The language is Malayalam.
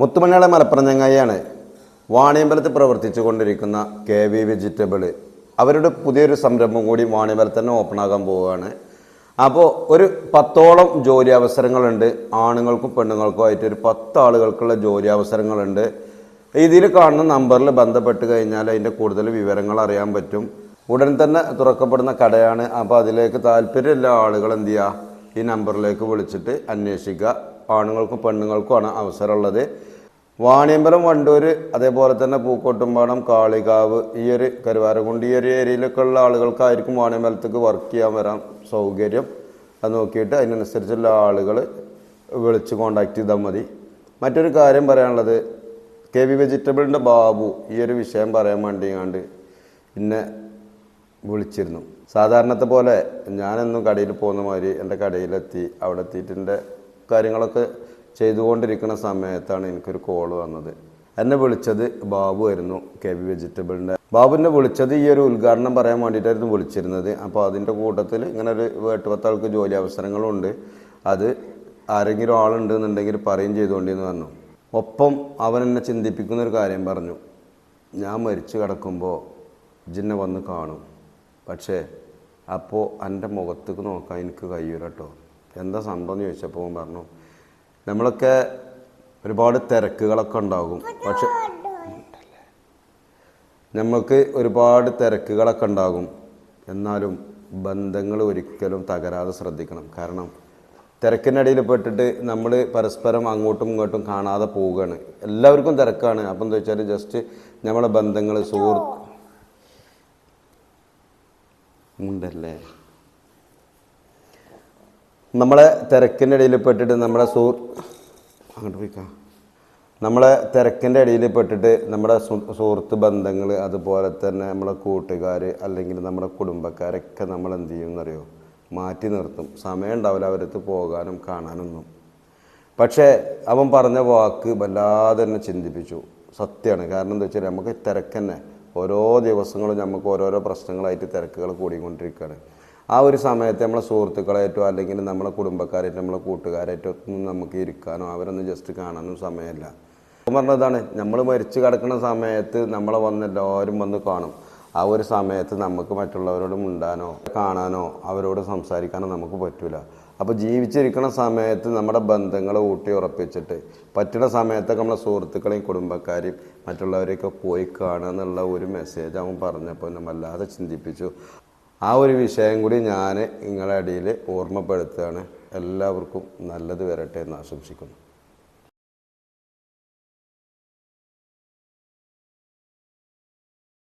മുത്തുമണിയാളെ മലപ്പുറം ചങ്ങായിയാണ്. വാണിയമ്പലത്ത് പ്രവർത്തിച്ചു കൊണ്ടിരിക്കുന്ന കെ വി വെജിറ്റബിൾ അവരുടെ പുതിയൊരു സംരംഭം കൂടി വാണിയമ്പലത്ത് തന്നെ ഓപ്പൺ ആകാൻ പോവുകയാണ്. അപ്പോൾ ഒരു പത്തോളം ജോലി അവസരങ്ങളുണ്ട്. ആണുങ്ങൾക്കും പെണ്ണുങ്ങൾക്കും ആയിട്ട് ഒരു പത്ത് ആളുകൾക്കുള്ള ജോലി അവസരങ്ങളുണ്ട്. ഇതിൽ കാണുന്ന നമ്പറിൽ ബന്ധപ്പെട്ട് കഴിഞ്ഞാൽ അതിന്റെ കൂടുതൽ വിവരങ്ങൾ അറിയാൻ പറ്റും. ഉടൻ തന്നെ തുറക്കപ്പെടുന്ന കടയാണ്. അപ്പോൾ അതിലേക്ക് താല്പര്യമുള്ള ആളുകൾ എന്ത് ചെയ്യുക? ഈ നമ്പറിലേക്ക് വിളിച്ചിട്ട് അന്വേഷിക്കുക. ആണുങ്ങൾക്കും പെണ്ണുങ്ങൾക്കുമാണ് അവസരമുള്ളത്. വാണിയമ്പലം വണ്ടൂർ അതേപോലെ തന്നെ പൂക്കോട്ടുംപാടം കാളികാവ് ഈ ഒരു കരുവാരക്കുണ്ട് ഈ ഒരു ഏരിയയിലൊക്കെ ഉള്ള ആളുകൾക്കായിരിക്കും വാണിയമ്പലത്തേക്ക് വർക്ക് ചെയ്യാൻ വരാൻ സൗകര്യം. അത് നോക്കിയിട്ട് അതിനനുസരിച്ചുള്ള ആളുകൾ വിളിച്ച് കോണ്ടാക്ട് ചെയ്താൽ മതി. മറ്റൊരു കാര്യം പറയാനുള്ളത് കെ വി വെജിറ്റബിളിന്റെ ബാബു ഈ ഒരു വിഷയം പറയാൻ വേണ്ടി വേണ്ടിയാണ്ട് പിന്നെ വിളിച്ചിരുന്നു. സാധാരണത്തെ പോലെ ഞാനെന്നും കടയിൽ പോകുന്ന മാതിരി എന്റെ കടയിലെത്തി അവിടെ എത്തിയിട്ട് എന്റെ കാര്യങ്ങളൊക്കെ ചെയ്തുകൊണ്ടിരിക്കുന്ന സമയത്താണ് എനിക്കൊരു കോൾ വന്നത്. എന്നെ വിളിച്ചത് ബാബു ആയിരുന്നു കെ വി വെജിറ്റബിളിന്റെ. ബാബുവിനെ വിളിച്ചത് ഈ ഒരു ഉദ്ഘാടനം പറയാൻ വേണ്ടിയിട്ടായിരുന്നു വിളിച്ചിരുന്നത്. അപ്പോൾ അതിന്റെ കൂട്ടത്തിൽ ഇങ്ങനെ ഒരു എട്ട് ജോലി അവസരങ്ങളുണ്ട്. അത് ആരെങ്കിലും ആളുണ്ട് എന്നുണ്ടെങ്കിൽ പറയും ചെയ്തുകൊണ്ടിരുന്നു പറഞ്ഞു ഒപ്പം അവൻ എന്നെ ചിന്തിപ്പിക്കുന്ന ഒരു കാര്യം പറഞ്ഞു. ഞാൻ മരിച്ചു കിടക്കുമ്പോൾ ജിന്നെ വന്ന് കാണും. പക്ഷേ അപ്പോൾ എന്റെ മുഖത്തേക്ക് നോക്കാൻ എനിക്ക് കഴിയൂല കേട്ടോ. എന്താ സംഭവം എന്ന് ചോദിച്ചപ്പോൾ പറഞ്ഞു നമ്മളൊക്കെ ഒരുപാട് തിരക്കുകളൊക്കെ ഉണ്ടാകും. പക്ഷെ നമുക്ക് ഒരുപാട് തിരക്കുകളൊക്കെ ഉണ്ടാകും. എന്നാലും ബന്ധങ്ങൾ ഒരിക്കലും തകരാതെ ശ്രദ്ധിക്കണം. കാരണം തിരക്കിനിടയിൽ പെട്ടിട്ട് നമ്മൾ പരസ്പരം അങ്ങോട്ടും ഇങ്ങോട്ടും കാണാതെ പോവുകയാണ്. എല്ലാവർക്കും തിരക്കാണ്. അപ്പം എന്താ വെച്ചാൽ ജസ്റ്റ് നമ്മളെ ബന്ധങ്ങൾ സുഹൃത്ത് ഉണ്ടല്ലേ നമ്മളെ തിരക്കിന്റെ ഇടയിൽ പെട്ടിട്ട് നമ്മുടെ സു അങ്ങോട്ട് പോയിക്കാം. നമ്മളെ തിരക്കിന്റെ ഇടയിൽ പെട്ടിട്ട് നമ്മുടെ സുഹൃത്ത് ബന്ധങ്ങൾ അതുപോലെ തന്നെ നമ്മളെ കൂട്ടുകാർ അല്ലെങ്കിൽ നമ്മുടെ കുടുംബക്കാരൊക്കെ നമ്മൾ എന്ത് ചെയ്യും എന്നറിയോ? മാറ്റി നിർത്തും. സമയം ഉണ്ടാവില്ല അവരത്ത് പോകാനും കാണാനൊന്നും പക്ഷേ അവൻ പറഞ്ഞ വാക്ക് വല്ലാതെ തന്നെ ചിന്തിപ്പിച്ചു. സത്യമാണ്. കാരണം എന്താ വെച്ചാൽ നമുക്ക് തിരക്കന്നെ ഓരോ ദിവസങ്ങളും നമുക്ക് ഓരോരോ പ്രശ്നങ്ങളായിട്ട് തിരക്കുകൾ കൂടിക്കൊണ്ടിരിക്കുകയാണ്. ആ ഒരു സമയത്ത് നമ്മളെ സുഹൃത്തുക്കളായിട്ടോ അല്ലെങ്കിൽ നമ്മളെ കുടുംബക്കാരായിട്ടോ നമ്മളെ കൂട്ടുകാരായിട്ടോ ഒന്നും നമുക്ക് ഇരിക്കാനോ അവരൊന്നും ജസ്റ്റ് കാണാനും സമയമില്ല. പറഞ്ഞതാണ് നമ്മൾ മരിച്ചു കിടക്കുന്ന സമയത്ത് നമ്മളെ വന്ന് എല്ലാവരും വന്ന് കാണും. ആ ഒരു സമയത്ത് നമുക്ക് മറ്റുള്ളവരോട് ഉണ്ടാനോ കാണാനോ അവരോട് സംസാരിക്കാനോ നമുക്ക് പറ്റില്ല അപ്പോൾ ജീവിച്ചിരിക്കുന്ന സമയത്ത് നമ്മുടെ ബന്ധങ്ങളെ ഊട്ടി ഉറപ്പിച്ചിട്ട് പറ്റുന്ന സമയത്തൊക്കെ നമ്മളെ സുഹൃത്തുക്കളെയും കുടുംബക്കാരെയും മറ്റുള്ളവരെയൊക്കെ പോയി കാണുക എന്നുള്ള ഒരു മെസ്സേജ് അവൻ പറഞ്ഞപ്പോൾ വല്ലാതെ ചിന്തിപ്പിച്ചു. ആ ഒരു വിഷയം കൂടി ഞാൻ നിങ്ങളുടെ ഇടയിൽ ഓർമ്മപ്പെടുത്തുകയാണ്. എല്ലാവർക്കും നല്ലത് വരട്ടെ എന്ന് ആശംസിക്കുന്നു.